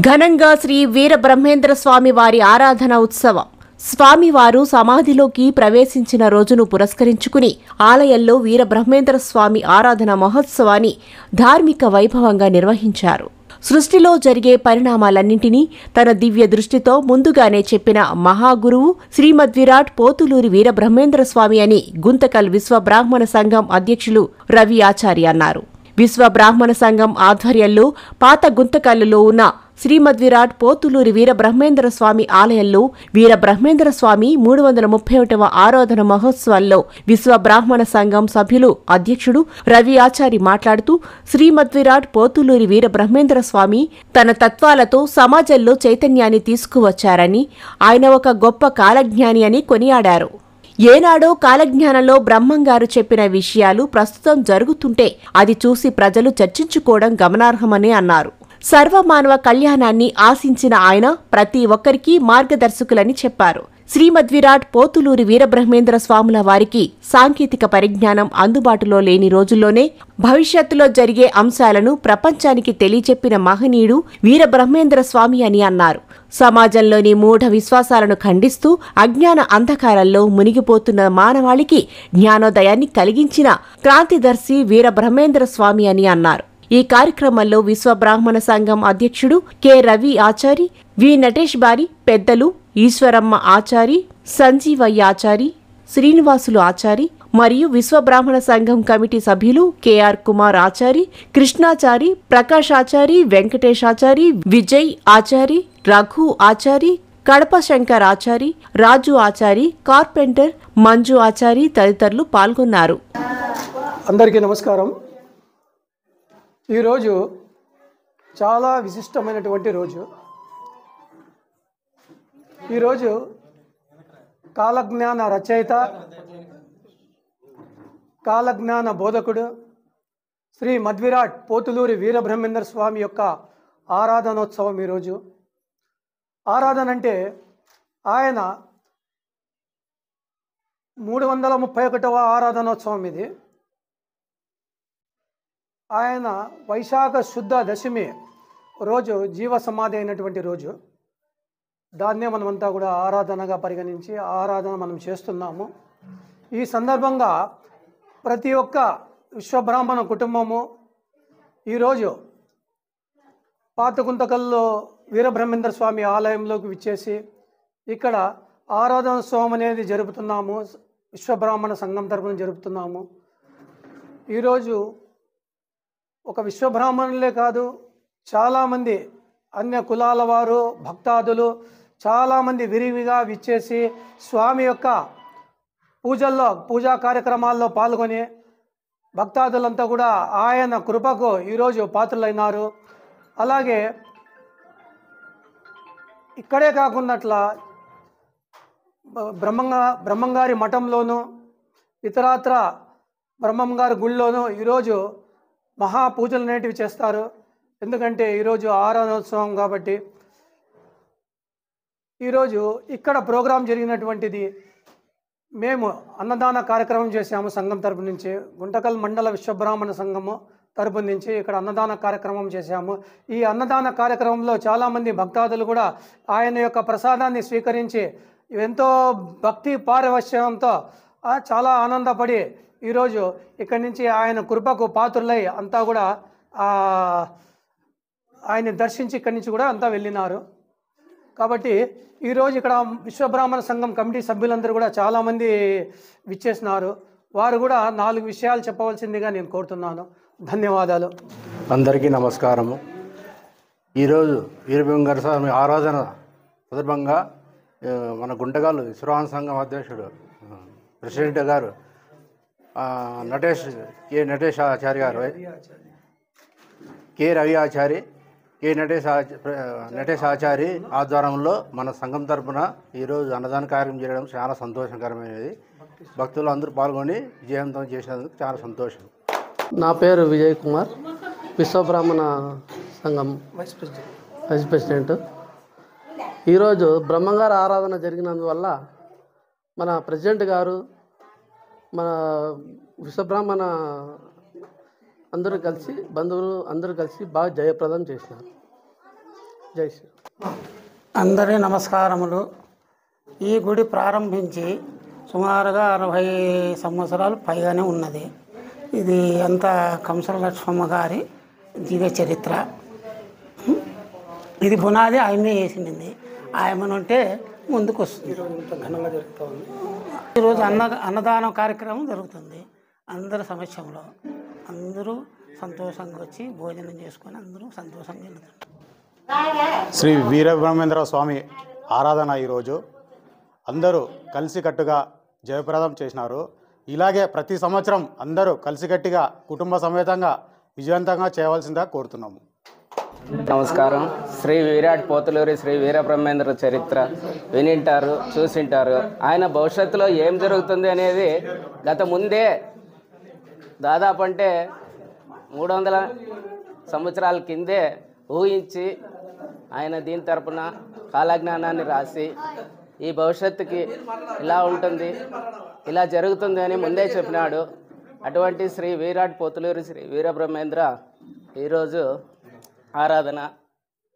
ఘనంగా శ్రీ వీరబ్రహ్మేంద్ర స్వామి వారి ఆరాధన ఉత్సవం. స్వామివారు సమాధిలోకి ప్రవేశించిన రోజును పురస్కరించుకుని ఆలయంలో వీరబ్రహ్మేంద్ర స్వామి ఆరాధన మహోత్సవాన్ని ధార్మిక వైభవంగా నిర్వహించారు. సృష్టిలో జరిగే పరిణామాలన్నింటినీ తన దివ్య దృష్టితో ముందుగానే చెప్పిన మహాగురువు శ్రీమద్విరాట్ పోతులూరి వీరబ్రహ్మేంద్ర స్వామి అని గుంతకల్ విశ్వ బ్రాహ్మణ సంఘం అధ్యక్షులు రవి ఆచారి అన్నారు. విశ్వ బ్రాహ్మణ సంఘం ఆధ్వర్యంలో పాత గుంతకల్లులో ఉన్న శ్రీమద్విరాట్ పోతులూరి వీరబ్రహ్మేంద్ర స్వామి ఆలయంలో వీరబ్రహ్మేంద్ర స్వామి మూడు వందల ముప్పై ఒకటవ ఆరాధన మహోత్సవాల్లో విశ్వ బ్రాహ్మణ సంఘం సభ్యులు అధ్యక్షుడు రవి ఆచారి మాట్లాడుతూ శ్రీమద్విరాట్ పోతులూరి వీరబ్రహ్మేంద్ర స్వామి తన తత్వాలతో సమాజంలో చైతన్యాన్ని తీసుకువచ్చారని ఆయన ఒక గొప్ప కాలజ్ఞాని అని కొనియాడారు. ఏనాడో కాలజ్ఞానంలో బ్రహ్మంగారు చెప్పిన విషయాలు ప్రస్తుతం జరుగుతుంటే అది చూసి ప్రజలు చర్చించుకోవడం గమనార్హమని అన్నారు. సర్వమానవ కళ్యాణాన్ని ఆశించిన ఆయన ప్రతి ఒక్కరికి మార్గదర్శకులని చెప్పారు. శ్రీమద్విరాట్ పోతులూరి వీరబ్రహ్మేంద్ర స్వాముల వారికి సాంకేతిక పరిజ్ఞానం అందుబాటులో లేని రోజుల్లోనే భవిష్యత్తులో జరిగే అంశాలను ప్రపంచానికి తెలియచెప్పిన మహనీయుడు వీరబ్రహ్మేంద్ర స్వామి అని అన్నారు. సమాజంలోని మూఢ విశ్వాసాలను ఖండిస్తూ అజ్ఞాన అంధకారంలో మునిగిపోతున్న మానవాళికి జ్ఞానోదయాన్ని కలిగించిన క్రాంతిదర్శి వీరబ్రహ్మేంద్ర స్వామి అని అన్నారు. ఈ కార్యక్రమంలో విశ్వ బ్రాహ్మణ సంఘం అధ్యక్షుడు కె రవి ఆచారి వి నటేష్ బారి పెద్దలు ఈశ్వరమ్మ ఆచారి సంజీవయ్య ఆచారి శ్రీనివాసులు ఆచారి మరియు విశ్వ బ్రాహ్మణ సంఘం కమిటీ సభ్యులు K R Kumar Achari Krishnachari Prakash Achari Venkatesh Achari Vijay Achari Raghu Achari Kadapa Shankar Achari Raju Achari carpenter Manju Achari తదితరులు పాల్గొన్నారు. అందరికీ నమస్కారం. ఈరోజు చాలా విశిష్టమైనటువంటి రోజు. ఈరోజు కాలజ్ఞాన రచయిత కాలజ్ఞాన బోధకుడు శ్రీ మధ్విరాట్ పోతులూరి వీరబ్రహ్మేంద్ర స్వామి యొక్క ఆరాధనోత్సవం ఈరోజు ఆరాధన అంటే ఆయన మూడు వందల ముప్పై ఒకటవ ఆరాధనోత్సవం ఇది. ఆయన వైశాఖ శుద్ధ దశమి రోజు జీవ సమాధి అయినటువంటి రోజు. దాన్నే మనమంతా కూడా ఆరాధనగా పరిగణించి ఆరాధన మనం చేస్తున్నాము. ఈ సందర్భంగా ప్రతి ఒక్క విశ్వబ్రాహ్మణ కుటుంబము ఈరోజు పాతకుంతకల్లో వీరబ్రహ్మేంద్ర స్వామి ఆలయంలోకి విచ్చేసి ఇక్కడ ఆరాధన సోమం అనేది జరుపుతున్నాము. విశ్వబ్రాహ్మణ సంఘం తరపున జరుపుతున్నాము. ఈరోజు ఒక విశ్వబ్రాహ్మణులే కాదు చాలామంది అన్య కులాల వారు భక్తాదులు చాలామంది విరివిగా విచ్చేసి స్వామి యొక్క పూజల్లో పూజా కార్యక్రమాల్లో పాల్గొని భక్తాదులంతా కూడా ఆయన కృపకు ఈరోజు పాత్రలైనారు. అలాగే ఇక్కడే కాకున్నట్ల బ్రహ్మంగా బ్రహ్మంగారి మఠంలోను ఇతరాత్ర బ్రహ్మంగారి గుళ్ళోనూ ఈరోజు మహా పూజలు అనేటివి చేస్తారు. ఎందుకంటే ఈరోజు ఆరాధనోత్సవం కాబట్టి ఈరోజు ఇక్కడ ప్రోగ్రాం జరిగినటువంటిది మేము అన్నదాన కార్యక్రమం చేశాము సంఘం తరపు నుంచి. గుంటకల్ మండల విశ్వబ్రాహ్మణ సంఘము తరపు నుంచి ఇక్కడ అన్నదాన కార్యక్రమం చేశాము. ఈ అన్నదాన కార్యక్రమంలో చాలామంది భక్తాదులు కూడా ఆయన యొక్క ప్రసాదాన్ని స్వీకరించి ఎంతో భక్తి పారవశ్యంతో చాలా ఆనందపడి ఈరోజు ఇక్కడి నుంచి ఆయన కృపకు పాత్రులై అంతా కూడా ఆయన్ని దర్శించి ఇక్కడి నుంచి కూడా అంతా వెళ్ళినారు. కాబట్టి ఈరోజు ఇక్కడ విశ్వబ్రాహ్మణ సంఘం కమిటీ సభ్యులందరూ కూడా చాలామంది విచ్చేసినారు. వారు కూడా నాలుగు విషయాలు చెప్పవలసిందిగా నేను కోరుతున్నాను. ధన్యవాదాలు. అందరికీ నమస్కారము. ఈరోజు వీరభంగార స్వామి ఆరాధన సందర్భంగా మన గుంటగాలు విశ్వరామ సంఘం అధ్యక్షుడు ప్రెసిడెంట్ గారు నటేష్ కె నటేష్ ఆచార్య గారు కె రవి ఆచారి కె నటేష్ నటేష్ ఆచారి ఆధ్వర్యంలో మన సంఘం తరపున ఈరోజు అన్నదాన కార్యక్రమం చేయడం చాలా సంతోషకరమైనది. భక్తులు అందరూ పాల్గొని విజయవంతం చేసినందుకు చాలా సంతోషం. నా పేరు విజయ్ కుమార్ విశ్వబ్రాహ్మణ సంఘం వైస్ ప్రెసిడెంట్ వైస్ ప్రెసిడెంట్ ఈరోజు బ్రహ్మంగారు ఆరాధన జరిగినందువల్ల మన ప్రెసిడెంట్ గారు మన విశ్వబ్రాహ్మణ అందరూ కలిసి బంధువులు అందరూ కలిసి బాగా జయప్రదం చేసినారు. జై శ్రీ అందరి నమస్కారములు. ఈ గుడి ప్రారంభించి సుమారుగా అరవై సంవత్సరాలు పైగానే ఉన్నది. ఇది అంతా కంసల లక్ష్మమ్మ గారి దివ్య చరిత్ర. ఇది పునాది ఆయనే వేసింది. ఆయమనుంటే ముందుకు వస్తుంది ఈరోజు అన్న అన్నదానం కార్యక్రమం జరుగుతుంది. అందరి సమక్షంలో అందరూ సంతోషంగా వచ్చి భోజనం చేసుకొని అందరూ సంతోషంగా వెళ్తారు శ్రీ వీరబ్రహ్మేంద్ర స్వామి ఆరాధన ఈరోజు. అందరూ కలిసికట్టుగా జయప్రదం చేసినారు. ఇలాగే ప్రతి సంవత్సరం అందరూ కలిసికట్టుగా కుటుంబ సమేతంగా విజయవంతంగా చేయవలసిందిగా కోరుతున్నాము. నమస్కారం. శ్రీ విరాట్ పోతులూరి శ్రీ వీరబ్రహ్మేంద్ర చరిత్ర. వినింటారు చూసింటారు. ఆయన భవిష్యత్తులో ఏం జరుగుతుంది అనేది గత ముందే దాదాపు అంటే మూడు వందల సంవత్సరాల కిందే ఊహించి ఆయన దీని తరపున కాలజ్ఞానాన్ని రాసి ఈ భవిష్యత్తుకి ఇలా ఉంటుంది ఇలా జరుగుతుంది అని ముందే చెప్పినాడు. అటువంటి శ్రీ విరాట్ పోతులూరి శ్రీ వీరబ్రహ్మేంద్ర ఈరోజు ఆరాధన.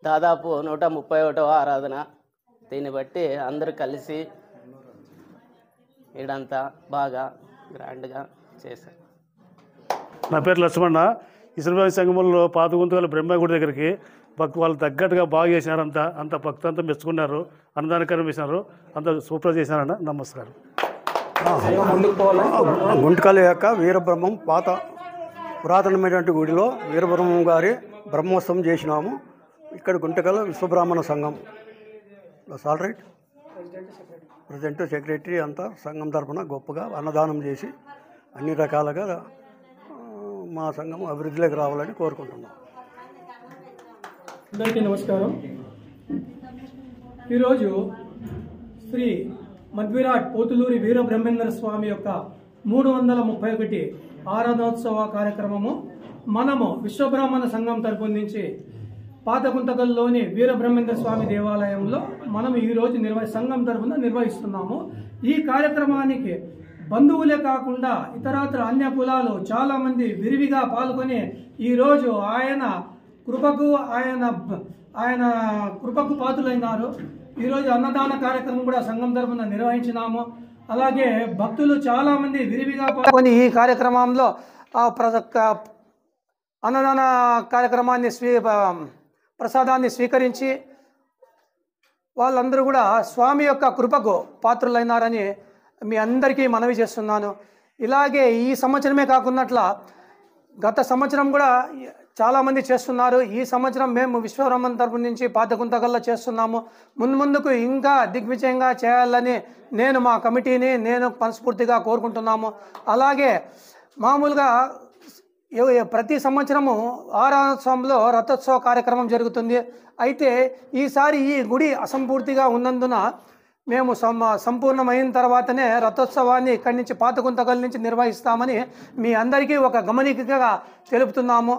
దాదాపు నూట ముప్పై ఒకటవ ఆరాధన. దీన్ని బట్టి అందరూ కలిసి ఇడంతా బాగా గ్రాండ్గా చేశారు. నా పేరు లక్ష్మణ. ఇసులబాయి సంగమంలో పాత గుంతగల బ్రహ్మగుడి దగ్గరికి భక్తు వాళ్ళు తగ్గట్టుగా బాగా చేసినారు అంతా. అంత భక్తు అంతా మెచ్చుకున్నారు. అన్నదానకరం చేసినారు. అంత సూపర్ చేసినారన్న నమస్కారం. గుంటకల్ యొక్క వీరబ్రహ్మం పాత పురాతనమైనటువంటి గుడిలో వీరబ్రహ్మం గారి బ్రహ్మోత్సవం చేసినాము. ఇక్కడ గుంటకల్ విశ్వబ్రాహ్మణ సంఘం. ఆల్ రైట్ ప్రజెంట్ సెక్రటరీ అంతా సంఘం తరఫున గొప్పగా అన్నదానం చేసి అన్ని రకాలుగా మా సంఘం అభివృద్ధిలోకి రావాలని కోరుకుంటున్నాం. అందరికీ నమస్కారం. ఈరోజు శ్రీ మధ్విరాట్ పోతులూరి వీరబ్రహ్మేంద్ర స్వామి యొక్క మూడు వందల ముప్పై ఒకటి ఆరాధోత్సవ కార్యక్రమము మనము విశ్వబ్రాహ్మణ సంఘం తరపు నుంచి పాతకుంతకల్లోని వీరబ్రహ్మేంద్ర స్వామి దేవాలయంలో మనం ఈ రోజు నిర్వ సంఘం తరఫున నిర్వహిస్తున్నాము. ఈ కార్యక్రమానికి బంధువులే కాకుండా ఇతరత్ర అన్య కులాలు చాలామంది విరివిగా పాల్గొని ఈరోజు ఆయన కృపకు ఆయన ఆయన కృపకు పాత్రులైనారు. ఈరోజు అన్నదాన కార్యక్రమం కూడా సంఘం తరఫున నిర్వహించినాము. అలాగే భక్తులు చాలా మంది విరివిగా పాల్గొని ఈ కార్యక్రమంలో ఆ అన్నదాన కార్యక్రమాన్ని స్వీ ప్రసాదాన్ని స్వీకరించి వాళ్ళందరూ కూడా స్వామి యొక్క కృపకు పాత్రులైనారని మీ అందరికీ మనవి చేస్తున్నాను. ఇలాగే ఈ సంవత్సరమే కాకున్నట్ల గత సంవత్సరం కూడా చాలామంది చేస్తున్నారు. ఈ సంవత్సరం మేము విశ్వబ్రహ్మణ తరపు నుంచి పాతకుంతకల్లా చేస్తున్నాము. ముందు ముందుకు ఇంకా దిగ్విజయంగా చేయాలని నేను మా కమిటీని నేను మనస్ఫూర్తిగా కోరుకుంటున్నాము. అలాగే మామూలుగా ప్రతి సంవత్సరము ఆరాధనోత్సవంలో రథోత్సవ కార్యక్రమం జరుగుతుంది. అయితే ఈసారి ఈ గుడి అసంపూర్తిగా ఉన్నందున మేము సం సంపూర్ణమైన తర్వాతనే రథోత్సవాన్ని ఇక్కడి నుంచి పాతకుంతకల్ నుంచి నిర్వహిస్తామని మీ అందరికీ ఒక గమనికగా తెలుపుతున్నాము.